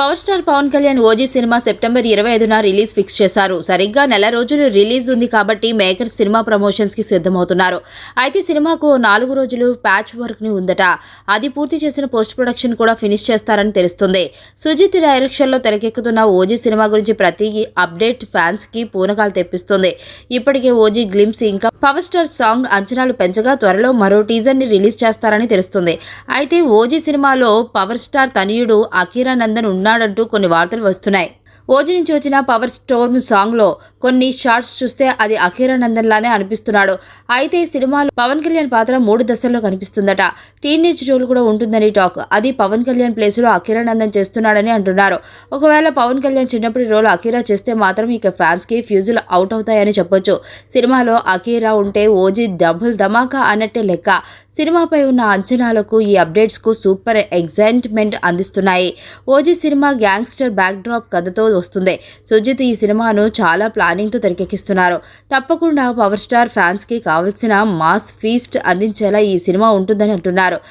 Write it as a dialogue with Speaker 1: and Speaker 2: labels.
Speaker 1: Power star Pawan Kalyan OG cinema September ఇరవై ఐదున release fix చేశారు. సరిగ్గా నెల రోజులు రిలీజ్ ఉంది కాబట్టి మేకర్స్ సినిమా ప్రమోషన్స్కి సిద్ధమవుతున్నారు. అయితే సినిమాకు నాలుగు రోజులు ప్యాచ్ వర్క్ని ఉందట. అది పూర్తి చేసిన పోస్ట్ ప్రొడక్షన్ కూడా ఫినిష్ చేస్తారని తెలుస్తుంది. సుజిత్ డైరెక్షన్లో తెరకెక్కుతున్న ఓజీ సినిమా గురించి ప్రతి అప్డేట్ ఫ్యాన్స్కి పూనకాలు తెప్పిస్తుంది. ఇప్పటికే ఓజీ గ్లిమ్స్ ఇంకా పవర్ స్టార్ సాంగ్ అంచనాలు పెంచగా త్వరలో మరో టీజర్ని రిలీజ్ చేస్తారని తెలుస్తుంది. అయితే ఓజీ సినిమాలో పవర్ స్టార్ తనయుడు అఖీరానందన్ ఉన్న ఉన్నాడంటూ కొన్ని వార్తలు వస్తున్నాయి. ఓజు నుంచి వచ్చిన పవర్ స్టోర్మ్ సాంగ్లో కొన్ని షార్ట్స్ చూస్తే అది అఖీరానందన్ లానే అనిపిస్తున్నాడు. అయితే ఈ సినిమాలో పవన్ కళ్యాణ్ పాత్ర మూడు దశల్లో కనిపిస్తుందట. టీనేజ్ రోల్ కూడా ఉంటుందని టాక్. అది పవన్ కళ్యాణ్ ప్లేస్లో అఖీరానందన్ చేస్తున్నాడని అంటున్నారు. ఒకవేళ పవన్ కళ్యాణ్ చిన్నప్పటి రోల్ అఖీరా చేస్తే మాత్రం ఇక ఫ్యాన్స్కి ఫ్యూజులు అవుట్ అవుతాయని చెప్పొచ్చు. సినిమాలో అఖీరా ఉంటే ఓజీ డబుల్ ధమాకా అన్నట్టే లెక్క. సినిమాపై ఉన్న అంచనాలకు ఈ అప్డేట్స్కు సూపర్ ఎగ్జైట్మెంట్ అందిస్తున్నాయి. ఓజీ సినిమా గ్యాంగ్స్టర్ బ్యాక్డ్రాప్ కథతో వస్తుంది. సుజిత్ ఈ సినిమాను చాలా ప్లానింగ్తో తెరకెక్కిస్తున్నారు. తప్పకుండా పవర్ స్టార్ ఫ్యాన్స్కి కావలసిన మాస్ ఫీస్ట్ అందించేలా ఈ సినిమా ఉంటుందని అంటున్నారు.